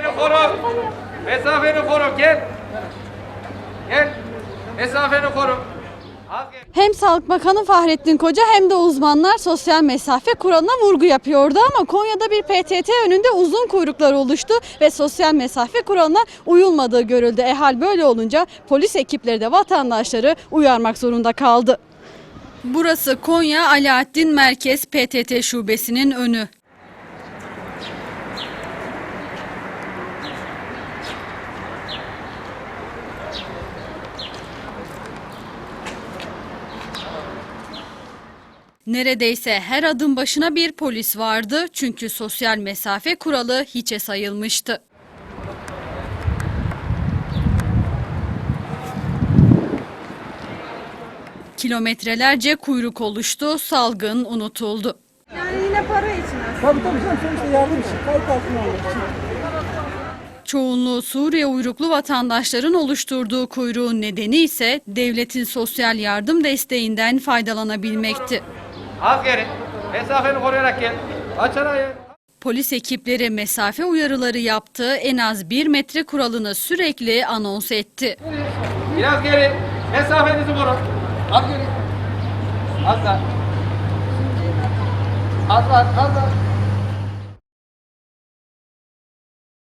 Mesafeni koru. Mesafeni koru. Gel. Gel. Mesafeni koru. Hem Sağlık Bakanı Fahrettin Koca hem de uzmanlar sosyal mesafe kuralına vurgu yapıyordu ama Konya'da bir PTT önünde uzun kuyruklar oluştu ve sosyal mesafe kuralına uyulmadığı görüldü. E hal böyle olunca polis ekipleri de vatandaşları uyarmak zorunda kaldı. Burası Konya Alaaddin Merkez PTT şubesinin önü. Neredeyse her adım başına bir polis vardı çünkü sosyal mesafe kuralı hiçe sayılmıştı. Kilometrelerce kuyruk oluştu, salgın unutuldu. Yani yine para için aslında. Tabii tabii canım sonuçta yardım için, kayıt altına almak için. Çoğunluğu Suriye uyruklu vatandaşların oluşturduğu kuyruğun nedeni ise devletin sosyal yardım desteğinden faydalanabilmekti. Az geri. Mesafeni koruyarak gel. Aç arayı. Polis ekipleri mesafe uyarıları yaptı, en az bir metre kuralını sürekli anons etti. Biraz geri. Mesafenizi korun. Az geri. Az daha. Az daha. Az daha.